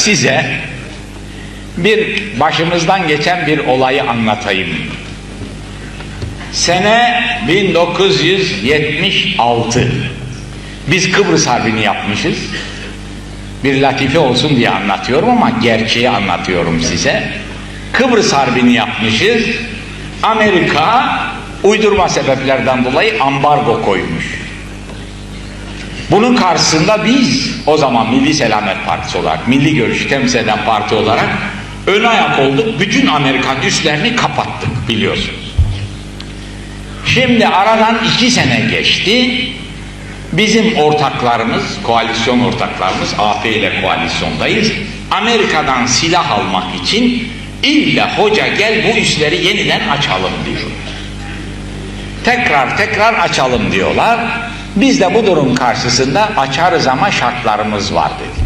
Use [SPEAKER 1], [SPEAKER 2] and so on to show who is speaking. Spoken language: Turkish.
[SPEAKER 1] size bir başımızdan geçen bir olayı anlatayım. Sene 1976. Biz Kıbrıs Harbi'ni yapmışız. Bir latife olsun diye anlatıyorum ama gerçeği anlatıyorum size. Kıbrıs Harbi'ni yapmışız. Amerika uydurma sebeplerden dolayı ambargo koymuş. Bunun karşısında biz o zaman Milli Selamet Partisi olarak, milli görüşü temsil eden parti olarak ön ayak olduk. Bütün Amerikan üslerini kapattık biliyorsunuz. Şimdi aradan iki sene geçti. Bizim ortaklarımız, koalisyon ortaklarımız, AP ile koalisyondayız. Amerika'dan silah almak için illa hoca gel bu üsleri yeniden açalım diyor. Tekrar tekrar açalım diyorlar. Biz de bu durum karşısında açarız ama şartlarımız var dedik.